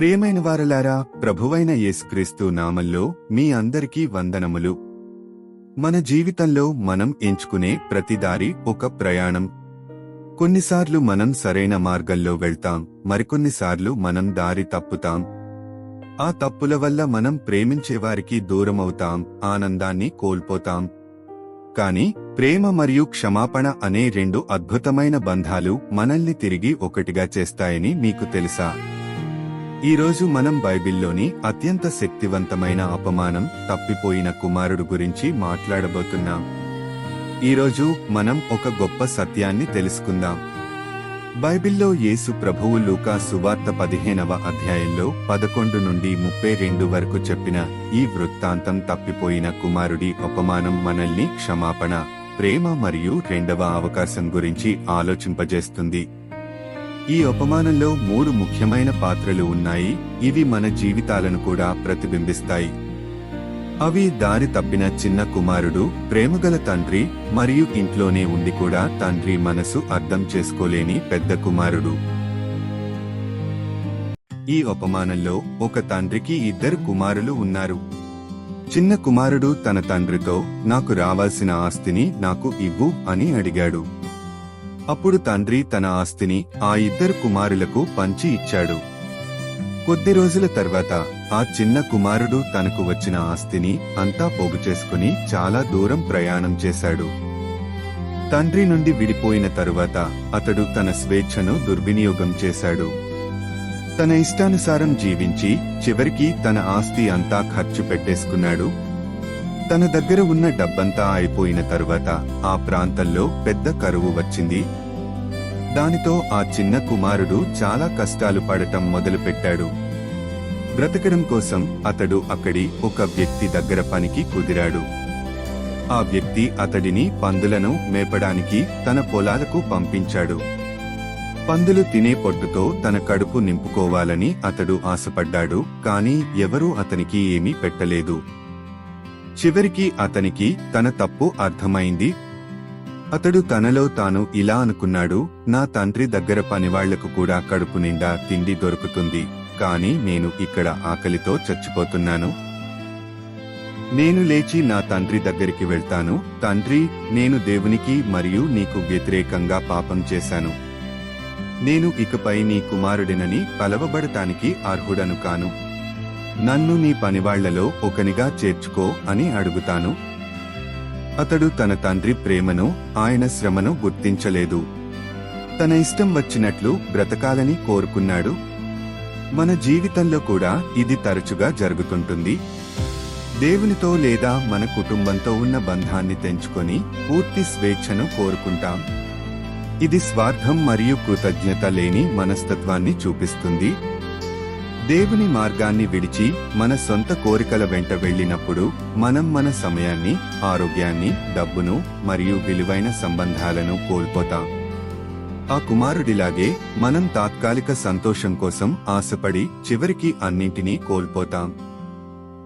ప్రియమైన వారలారా ప్రభువైన యేసుక్రీస్తు నామంలో మీ అందరికీ వందనములు. మన జీవితంలో మనం ఎంచుకునే ప్రతిదారి ఒక ప్రయాణం. కొన్నిసార్లు మనం సరైన మార్గంలో వెళ్తాం మరికొన్నిసార్లు మనం దారి తప్పుతాం. ఆ తప్పుల వల్ల మనం ప్రేమించేవారికి దూరమవుతాం ఆనందాన్ని కోల్పోతాం. కాని ప్రేమ మరియు క్షమాపణ అనే రెండు అద్భుతమైన బంధాలు మనల్ని తిరిగి ఒకటిగా చేస్తాయని మీకు తెలుసా? ఈరోజు మనం బైబిల్లోని అత్యంత శక్తివంతమైన అపమానం తప్పిపోయిన కుమారుడు గురించి మాట్లాడబోతున్నాం. ఈరోజు మనం ఒక గొప్ప సత్యాన్ని తెలుసుకుందాం. బైబిల్లో యేసు ప్రభువు లూకా సువార్త పదిహేనవ అధ్యాయంలో పదకొండు నుండి ముప్పై రెండు వరకు చెప్పిన ఈ వృత్తాంతం తప్పిపోయిన కుమారుడి అపమానం మనల్ని క్షమాపణ ప్రేమ మరియు రెండవ అవకాశం గురించి ఆలోచింపజేస్తుంది. ఈ అపమానంలో మూడు ముఖ్యమైన పాత్రలు ఉన్నాయి. ఇవి మన జీవితాలను కూడా ప్రతిబింబిస్తాయి. అవి దారి తప్పిన చిన్న కుమారుడు ప్రేమగల తండ్రి మరియు ఇంట్లోనే ఉండి కూడా తండ్రి మనసు అర్థం చేసుకోలేని పెద్ద కుమారుడు. ఈ అపమానంలో ఒక తండ్రికి ఇద్దరు కుమారులు ఉన్నారు. చిన్న కుమారుడు తన తండ్రితో నాకు రావాల్సిన ఆస్తిని నాకు ఇవ్వు అని అడిగాడు. అప్పుడు తండ్రి తన ఆస్తిని ఆ ఇద్దరు కుమారులకు పంచి ఇచ్చాడు. కొద్ది రోజుల తర్వాత ఆ చిన్న కుమారుడు తనకు వచ్చిన ఆస్తిని అంతా పోగు చేసుకుని చాలా దూరం ప్రయాణం చేశాడు. తండ్రి నుండి విడిపోయిన తరువాత అతడు తన స్వేచ్ఛను దుర్వినియోగం చేశాడు. తన ఇష్టానుసారం జీవించి చివరికి తన ఆస్తి అంతా ఖర్చు పెట్టేసుకున్నాడు. తన దగ్గర ఉన్న డబ్బంతా అయిపోయిన తరువాత ఆ ప్రాంతంలో పెద్ద కరువు వచ్చింది. దానితో ఆ చిన్న కుమారుడు చాలా కష్టాలు పడటం మొదలుపెట్టాడు. బ్రతకడం కోసం అతడు అక్కడి ఒక వ్యక్తి దగ్గర పనికి కుదిరాడు. ఆ వ్యక్తి అతడిని పందులను మేపడానికి తన పొలాలకు పంపించాడు. పందులు తినే పొట్టుతో తన కడుపు నింపుకోవాలని అతడు ఆశపడ్డాడు కాని ఎవరూ అతనికి ఏమీ పెట్టలేదు. చివరికి అతనికి తన తప్పు అర్థమైంది అతడు తనలో తాను ఇలా అనుకున్నాడు నా తండ్రి దగ్గర పనివాళ్ళకు కూడా కడుపు నిండా తిండి దొరుకుతుంది కాని నేను ఇక్కడ ఆకలితో చచ్చిపోతున్నాను. నేను లేచి నా తండ్రి దగ్గరికి వెళ్తాను తండ్రి నేను దేవునికి మరియు నీకు వ్యతిరేకంగా పాపం చేశాను. నేను ఇకపై నీ కుమారుడినని పలవబడటానికి అర్హుడను కాను. నన్ను నీ పనివాళ్ళలో ఒకనిగా చేర్చుకో అని అడుగుతాను అతడు తన తండ్రి ప్రేమను ఆయన శ్రమను గుర్తించలేదు. తన ఇష్టం వచ్చినట్లు బ్రతకాలని కోరుకున్నాడు. మన జీవితంలో కూడా ఇది తరచుగా జరుగుతుంటుంది. దేవునితో లేదా మన కుటుంబంతో ఉన్న బంధాన్ని తెంచుకొని పూర్తి స్వేచ్ఛను కోరుకుంటాం. ఇది స్వార్థం మరియు కృతజ్ఞత లేని మనస్తత్వాన్ని చూపిస్తుంది. దేవుని మార్గాన్ని విడిచి మన సొంత కోరికల వెంట వెళ్ళినప్పుడు మనం మన సమయాన్ని ఆరోగ్యాన్ని డబ్బును మరియు విలువైన సంబంధాలను కోల్పోతాం. ఆ కుమారుడిలాగే మనం తాత్కాలిక సంతోషం కోసం ఆశపడి చివరికి అన్నింటినీ కోల్పోతాం.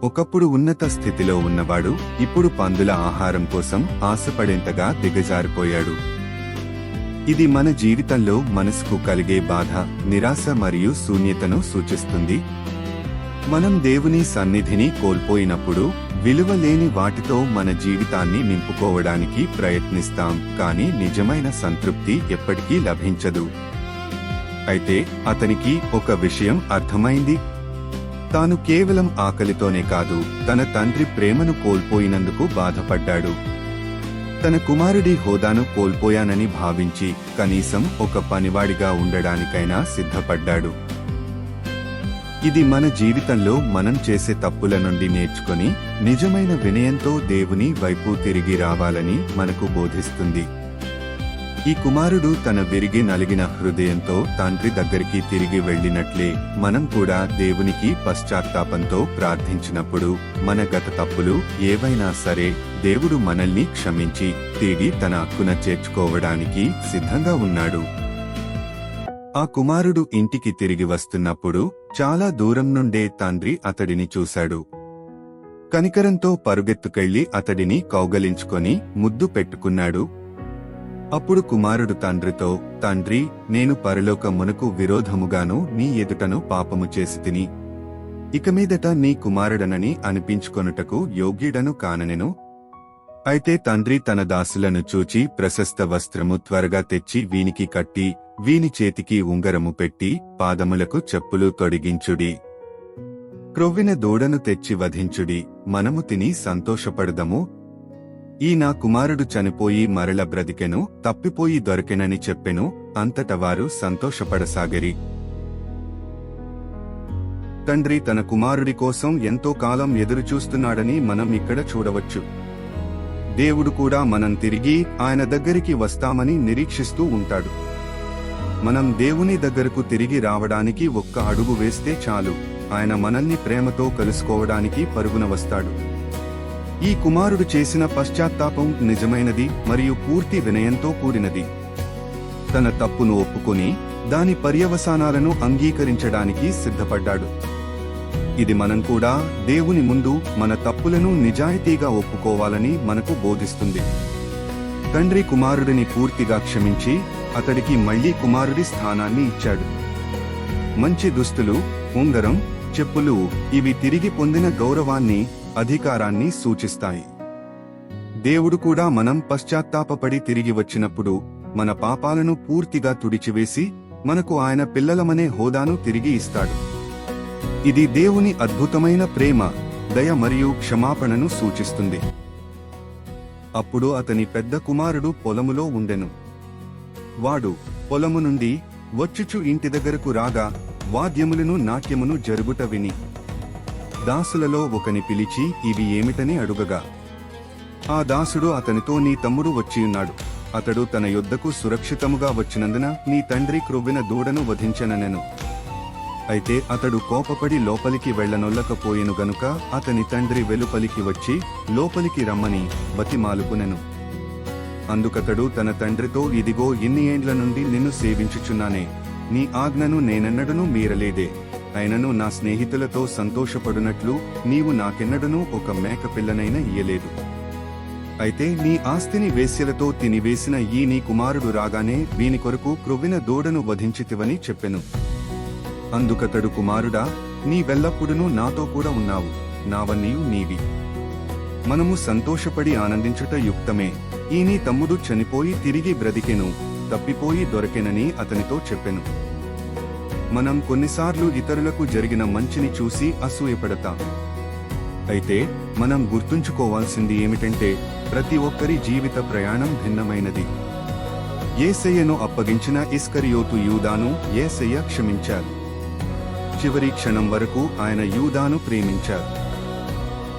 ఒకప్పుడు ఉన్నత స్థితిలో ఉన్నవాడు ఇప్పుడు పందుల ఆహారం కోసం ఆశపడేంతగా దిగజారిపోయాడు. ఇది మన జీవితంలో మనసుకు కలిగే బాధ నిరాశ మరియు శూన్యతను సూచిస్తుంది. మనం దేవుని సన్నిధిని కోల్పోయినప్పుడు విలువ లేని వాటితో మన జీవితాన్ని నింపుకోవడానికి ప్రయత్నిస్తాం కానీ నిజమైన సంతృప్తి ఎప్పటికీ లభించదు. అయితే అతనికి ఒక విషయం అర్థమైంది. తాను కేవలం ఆకలితోనే కాదు తన తండ్రి ప్రేమను కోల్పోయినందుకు బాధపడ్డాడు. తన కుమారుడి హోదాను కోల్పోయానని భావించి కనీసం ఒక పనివాడిగా ఉండడానికైనా సిద్ధపడ్డాడు. ఇది మన జీవితంలో మనం చేసే తప్పుల నుండి నేర్చుకొని నిజమైన వినయంతో దేవుని వైపు తిరిగి రావాలని మనకు బోధిస్తుంది. ఈ కుమారుడు తన విరిగి నలిగిన హృదయంతో తండ్రి దగ్గరికి తిరిగి వెళ్ళినట్లే మనం కూడా దేవునికి పశ్చాత్తాపంతో ప్రార్థించినప్పుడు మన గత తప్పులు ఏవైనా సరే దేవుడు మనల్ని క్షమించి తిరిగి తన హక్కున చేర్చుకోవడానికి సిద్ధంగా ఉన్నాడు. ఆ కుమారుడు ఇంటికి తిరిగి వస్తున్నప్పుడు చాలా దూరం నుండే తండ్రి అతడిని చూశాడు. కనికరంతో పరుగెత్తుకెళ్ళి అతడిని కౌగలించుకొని ముద్దు పెట్టుకున్నాడు. అప్పుడు కుమారుడు తండ్రితో తండ్రి నేను పరలోకమునకు విరోధముగాను నీ ఎదుటను పాపము చేసి తిని ఇక మీదట నీ కుమారుడనని అనిపించుకొనుటకు యోగ్యుడను కాననెను. అయితే తండ్రి తన దాసులను చూచి ప్రశస్త వస్త్రము త్వరగా తెచ్చి వీనికి కట్టి వీని చేతికి ఉంగరము పెట్టి పాదములకు చెప్పులు తొడిగించుడి. క్రొవ్విన దూడను తెచ్చి వధించుడి. మనము తిని సంతోషపడదము. ఈ నా కుమారుడు చనిపోయి మరల బ్రతికెను తప్పిపోయి దొరికెనని చెప్పెను అంతట వారు సంతోషపడసాగరి. తండ్రి తన కుమారుడి కోసం ఎంతో కాలం ఎదురుచూస్తున్నాడని మనం ఇక్కడ చూడవచ్చు. దేవుడు కూడా మనం తిరిగి ఆయన దగ్గరికి వస్తామని నిరీక్షిస్తూ ఉంటాడు. మనం దేవుని దగ్గరకు తిరిగి రావడానికి ఒక్క అడుగు వేస్తే చాలు ఆయన మనల్ని ప్రేమతో కలుసుకోవడానికి పరుగున వస్తాడు. ఈ కుమారుడు చేసిన పశ్చాత్తాపం నిజమైనది మరియు పూర్తి వినయంతో కూడినది. తన తప్పును ఒప్పుకొని దాని పర్యవసానాలను అంగీకరించడానికి సిద్ధపడ్డాడు. ఇది మనం కూడా దేవుని ముందు మన తప్పులను నిజాయితీగా ఒప్పుకోవాలని మనకు బోధిస్తుంది. తండ్రి కుమారుడిని పూర్తిగా క్షమించి అతడికి మళ్ళీ కుమారుడి స్థానాన్ని ఇచ్చాడు. మంచి దుస్తులు ఉంగరం చెప్పులు ఇవి తిరిగి పొందిన గౌరవాన్ని అధికారాన్ని సూచిస్తాయి. దేవుడు కూడా మనం పశ్చాత్తాపపడి తిరిగి వచ్చినప్పుడు మన పాపాలను పూర్తిగా తుడిచివేసి మనకు ఆయన పిల్లలమనే హోదాను తిరిగి ఇస్తాడు. ఇది దేవుని అద్భుతమైన ప్రేమ దయ మరియు క్షమాపణను సూచిస్తుంది. అప్పుడు అతని పెద్ద కుమారుడు పొలములో ఉండెను. వాడు పొలము నుండి వచ్చుచు ఇంటి దగ్గరకు రాగా వాద్యములను నాట్యమును జరుగుట విని దాసులలో ఒకని పిలిచి ఇవి ఏమిటని అడుగగా ఆ దాసుడు అతనితో నీ తమ్ముడు వచ్చియున్నాడు అతడు తన యుద్ధకు సురక్షితముగా వచ్చినందున నీ తండ్రి క్రొవ్విన దూడను వధించననెను. అయితే అతడు కోపపడి లోపలికి వెళ్ళనొల్లకపోయెను గనుక అతని తండ్రి వెలుపలికి వచ్చి లోపలికి రమ్మని బతిమాలుకునెను. అందుకతడు తన తండ్రితో ఇదిగో ఇన్ని ఏండ్ల నుండి నిన్ను సేవించుచున్నానే. నీ ఆజ్ఞను నేనెన్నడనూ మీరలేదే. అయినను నా స్నేహితులతో సంతోషపడునట్లు నీవు నాకెన్నడనూ ఒక మేక పిల్లనైనా ఇయ్యలేదు. అయితే నీ ఆస్తిని వేశ్యలతో తినివేసిన ఈ నీ కుమారుడు రాగానే వీని కొరకు క్రొవ్విన దూడను వధించితివని చెప్పెను. అందుకతడు కుమారుడా నీ వెల్లప్పుడును నాతో కూడా ఉన్నావు. నావన్నీయు నీవి. మనము సంతోషపడి ఆనందించుట యుక్తమే. ఈ నీ తమ్ముడు చనిపోయి తిరిగి బ్రతికెను. తప్పిపోయి దొరకెనని అతనితో చెప్పెను. మనం కొన్నిసార్లు ఇతరులకు జరిగిన మంచిని చూసి అసూయపడతాం. అయితే మనం గుర్తుంచుకోవాల్సింది ఏమిటంటే ప్రతి ఒక్కరి జీవిత ప్రయాణం భిన్నమైనది. ఏసయ్యను అప్పగించిన ఇస్కరియోతు యూదాను ఏసయ్య క్షమించారు. చివరి క్షణం వరకు ఆయన యూదాను ప్రేమించారు.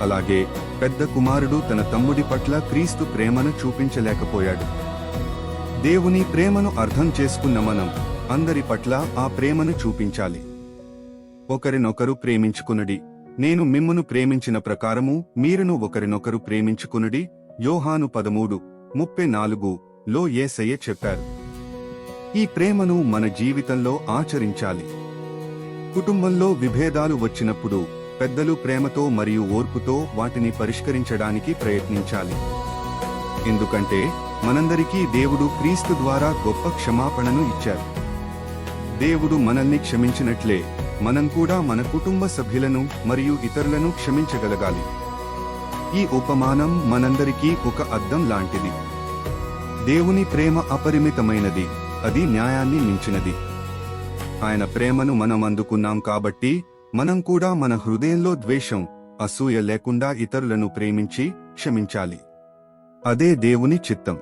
అలాగే పెద్ద కుమారుడు తన తమ్ముడి పట్ల క్రీస్తు ప్రేమను చూపించలేకపోయాడు. దేవుని ప్రేమను అర్థం చేసుకున్న మనం అందరి పట్ల ఆ ప్రేమను చూపించాలి. ఒకరినొకరు ప్రేమించుకునుడి. నేను మిమ్మును ప్రేమించిన ప్రకారము మీరును ఒకరినొకరు ప్రేమించుకునుడి. యోహాను పదమూడు ముప్పై నాలుగు లో ఏసయ్య చెప్పారు. ఈ ప్రేమను మన జీవితంలో ఆచరించాలి. కుటుంబంలో విభేదాలు వచ్చినప్పుడు పెద్దలు ప్రేమతో మరియు ఓర్పుతో వాటిని పరిష్కరించడానికి ప్రయత్నించాలి. ఎందుకంటే మనందరికీ దేవుడు క్రీస్తు ద్వారా గొప్ప క్షమాపణను ఇచ్చారు. దేవుడు మనల్ని క్షమించినట్లే మనం కూడా మన కుటుంబ సభ్యులను మరియు ఇతరులను క్షమించగలగాలి. ఈ ఉపమానం మనందరికీ ఒక అద్దం లాంటిది. దేవుని ప్రేమ అపరిమితమైనది అది న్యాయాన్ని మించినది. ఆయన ప్రేమను మనం అందుకున్నాం కాబట్టి మనం కూడా మన హృదయంలో ద్వేషం అసూయ లేకుండా ఇతరులను ప్రేమించి క్షమించాలి. అదే దేవుని చిత్తం.